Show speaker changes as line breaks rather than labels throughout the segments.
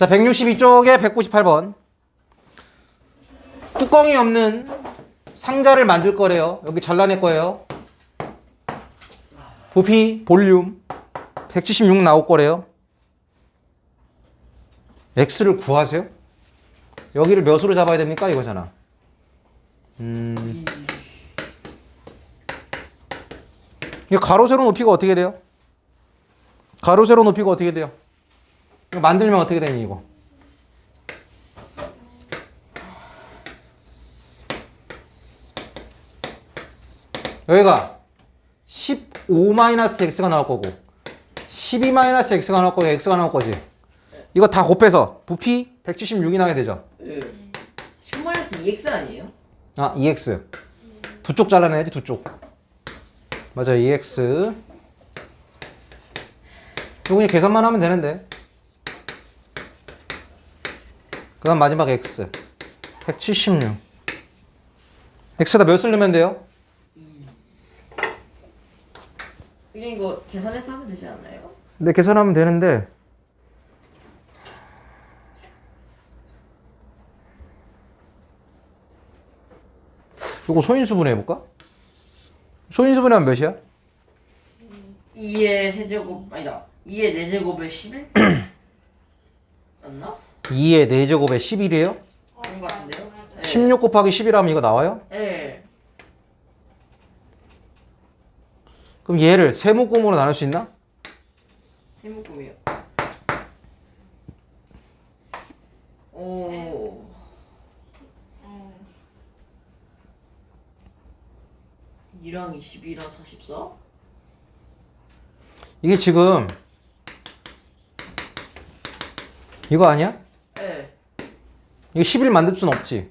자, 162쪽에 198번. 뚜껑이 없는 상자를 만들 거래요. 여기 잘라낼 거예요. 부피, 볼륨 176 나올 거래요. x를 구하세요? 여기를 몇으로 잡아야 됩니까? 이거잖아. 음, 이 가로 세로 높이가 어떻게 돼요? 가로 세로 높이가 어떻게 돼요? 만들면 어떻게 되니 이거? 여기가 15-x가 나올 거고 12-x가 나올 거고 x가 나올 거지. 이거 다 곱해서 부피 176이 나게 되죠.
예. 10마이너스 2x 아니에요?
아, 2x. 두 쪽 잘라내야지, 두 쪽. 맞아, 2x. 이거 그냥 계산만 하면 되는데. 그 다음 마지막 x. 176. x에다 몇을 넣으면 돼요?
그냥 이거 계산해서 하면 되지 않나요?
네, 계산하면 되는데. 이거 소인수분해 해볼까? 소인수분해하면 몇이야?
2의 세제곱 아니다 2의 4제곱에 11? 맞나?
2의 4제곱에 11이에요?
그런 거 같은데요? 네.
16 곱하기 11하면 이거 나와요?
네.
그럼 얘를 세모금으로 나눌 수 있나?
세모금이요. 오. 이랑 22랑 44?
이게 지금 이거 아니야?
네.
이거 11 만들 순 없지.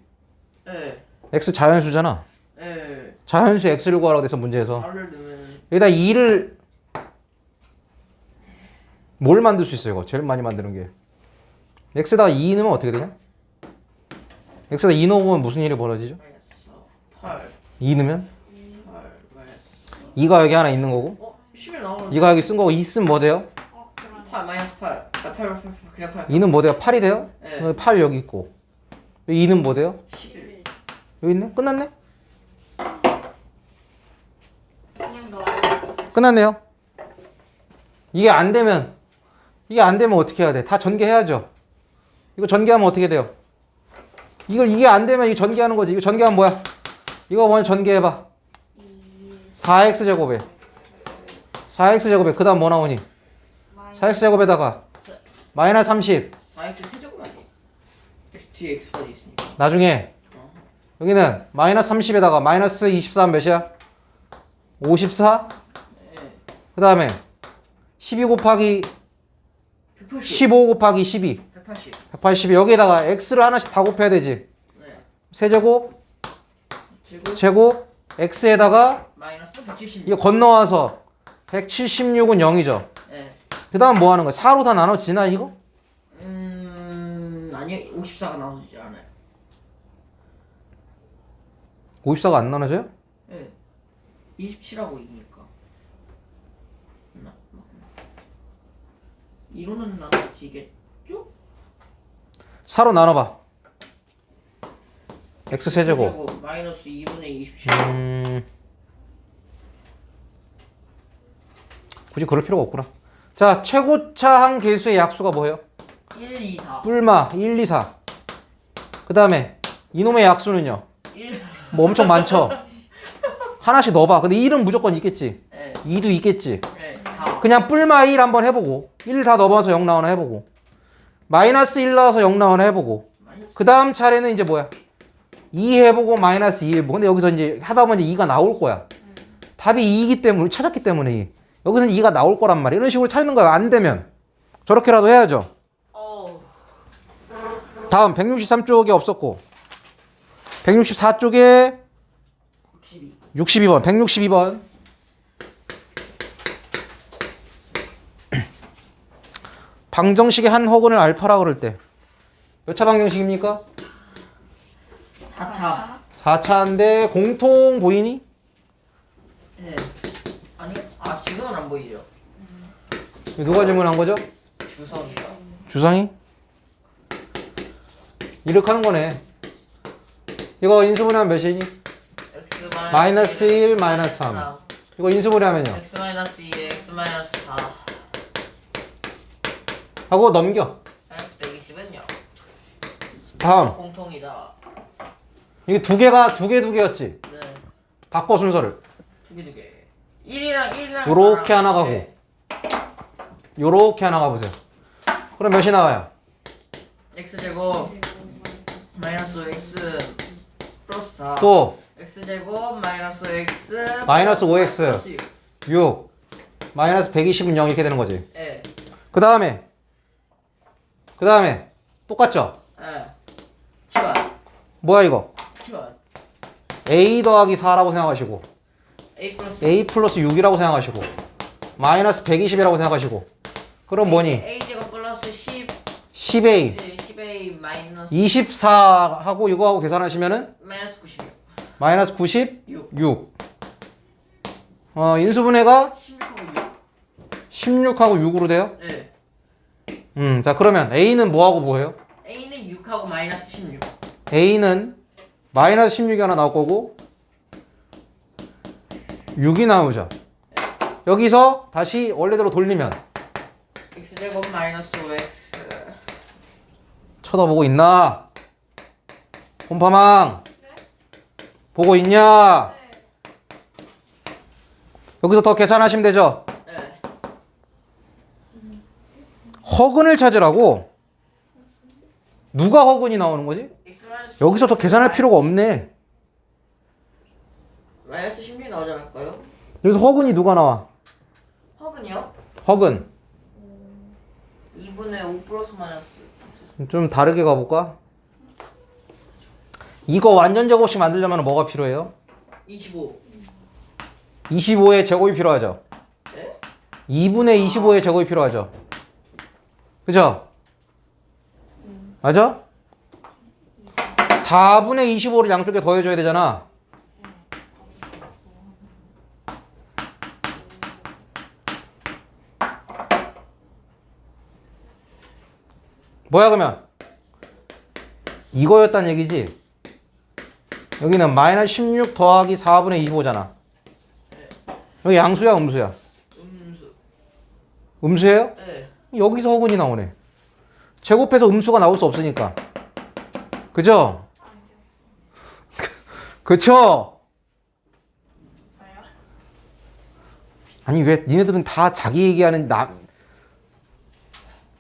네.
x 자연수잖아.
네.
자연수 x를 구하라고 돼서 문제에서
넣으면
여기다 2를 뭘 만들 수 있어요? 이거 제일 많이 만드는 게 x에다가 2 넣으면 어떻게 되냐? x에다 2 넣으면 무슨 일이 벌어지죠?
마이너스 8.
2 넣으면
8 마이너스
2가 여기 하나 있는 거고
어? 11 나오는
2가 여기 쓴 거고 2 쓰면 뭐 돼요?
8 마이너스 8. 아, 8, 8, 8, 그냥 8.
2는 뭐 돼요? 8이 돼요?
네.
8 여기 있고 2는 뭐 돼요?
11.
여기 있네? 끝났네?
그냥 넣어요.
끝났네요. 이게 안 되면 이게 안 되면 어떻게 해야 돼? 다 전개해야죠. 이거 전개하면 어떻게 돼요? 이걸 이게 안 되면 이 전개하는 거지. 이거 전개하면 뭐야? 이거 먼저 전개해봐. 4x 제곱에 4x 제곱에 그 다음 뭐 나오니? 4x 제곱에다가 마이너스 30
4x 세제곱 아니에요? X 뒤에 x까지 있으니까.
나중에 여기는 마이너스 30에다가 마이너스 24 몇이야? 54
네.
그 다음에 12 곱하기
180.
15 곱하기 12
180.
180 여기에다가 x를 하나씩 다 곱해야 되지
네.
세제곱
제곱
제곱 x에다가
마이너스 176.
이거 건너와서 176은 0이죠
네.
그 다음 뭐 하는 거야 4로 다 나눠지나 이거?
음 아니요 54가 나오지 않아요.
54가 안 나눠져요?
네. 27하고 2니까. 나 이로는 나눠지겠죠?
4로 나눠봐 x 세제곱
마이너스 2분의 27.
음... 굳이 그럴 필요가 없구나 자 최고차항 개수의 약수가 뭐예요?
1, 2, 4.
뿔마 1, 2, 4. 그 다음에 이놈의 약수는요.
1.
뭐 엄청 많죠. 하나씩 넣어봐. 근데 1은 무조건 있겠지.
네.
2도 있겠지.
네. 4.
그냥 뿔마 1 한번 해보고 1다 넣어봐서 0 나오나 해보고 마이너스 1 나와서 0 나오나 해보고 그 다음 차례는 이제 뭐야? 2 해보고 마이너스 2 해보고 근데 여기서 이제 하다 보면 이제 2가 나올 거야. 답이 2이기 때문에 찾았기 때문에 여기서는 2가 나올 거란 말이야. 이런 식으로 찾는 거야. 안 되면 저렇게라도 해야죠.
어.
다음 163쪽에 없었고 164쪽에
62.
62번 162번 방정식의 한 허근을 알파라 그럴 때 몇 차 방정식입니까?
4차.
4차인데 공통 보이니?
네. 아니, 아 지금은 안 보이죠.
누가 질문한 거죠?
주성이요.
주성이? 이렇게 하는 거네. 이거 인수분해하면 몇이니?
x
마이너스 1, 마이너스 3. 이거 인수분해하면요.
x 마이너스 2 x 마이너스 4
하고 넘겨.
마이너스 120은요
다음.
공통이다
이게 두 개가 두 개 두 개였지.
네
바꿔 순서를.
두 개 두 개 1이랑 1이랑
요렇게 하나 가고. 요렇게 하나 가보세요. 그럼 몇이 나와요?
x제곱 마이너스 x 플러스 4
또
x제곱 마이너스 x
마이너스 5x.
플러스 6
6. 마이너스 120은 0 이렇게 되는 거지.
예.
그 다음에 그 다음에 똑같죠?
예. 치환
뭐야 이거?
치환
a 더하기 4라고 생각하시고
a 플러스
a 플러스 6이라고 생각하시고 마이너스 120이라고 생각하시고 그럼 뭐니?
a제곱 플러스 10
10a
10a 마이너스
24하고 이거하고 계산하시면은?
마이너스 96
마이너스 96
6
어, 인수분해가
16하고
16하고 6으로 돼요?
6 예.
음, 자 그러면 a는 뭐하고 뭐예요?
a는 6하고 마이너스 16
a는 마이너스 16이 하나 나올 거고 6이 나오죠. 여기서 다시 원래대로 돌리면
x제곱 마이너스 5x
쳐다보고 있나? 홈파망 보고 있냐? 여기서 더 계산하시면 되죠?
예.
허근을 찾으라고 누가 허근이 나오는 거지? 여기서 더 계산할 필요가 없네
마이너스 16 나오지 않을까요?
여기서 허근이 누가 나와?
허근이요?
허근
2분의 5 플러스 마이너스
좀 다르게 가볼까? 이거 완전 제곱식 만들려면 뭐가 필요해요?
25
25의 제곱이 필요하죠.
네?
2분의 25의 제곱이 필요하죠. 그죠? 맞아? 4분의 25를 양쪽에 더해줘야 되잖아. 뭐야 그러면? 이거였단 얘기지? 여기는 마이너스 16 더하기 4분의 25잖아. 여기 양수야 음수야?
음수
음수예요?
네
여기서 허근이 나오네. 제곱해서 음수가 나올 수 없으니까. 그죠? 그쵸? 아니 왜 니네들은 다 자기 얘기하는 나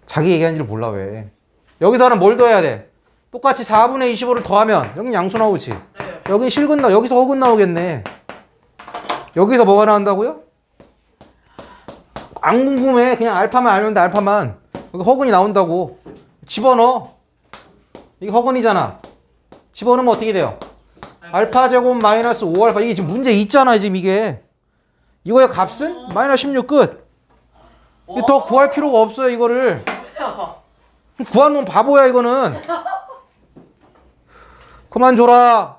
자기 얘기하는지를 몰라 왜? 여기서는 뭘 더해야 돼? 똑같이 4분의 25를 더하면 여기 양수 나오지.
네.
여기 실근 나 여기서 허근 나오겠네. 여기서 뭐가 나온다고요? 안 궁금해. 그냥 알파만 알면 돼. 알파만. 여기 허근이 나온다고. 집어넣어. 이게 허근이잖아. 집어넣으면 어떻게 돼요? 알파 제곱 마이너스 5알파 이게 지금 문제 있잖아 지금 이게. 이거의 값은 마이너스 16 끝. 더 구할 필요가 없어요 이거를. 구한 놈 바보야 이거는. 그만 줘라.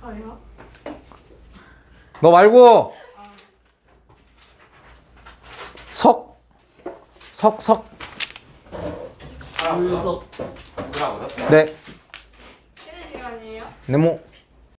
저요?
너 말고 석, 석, 석.
물석
네,
쉬는 시간이에요?
네모.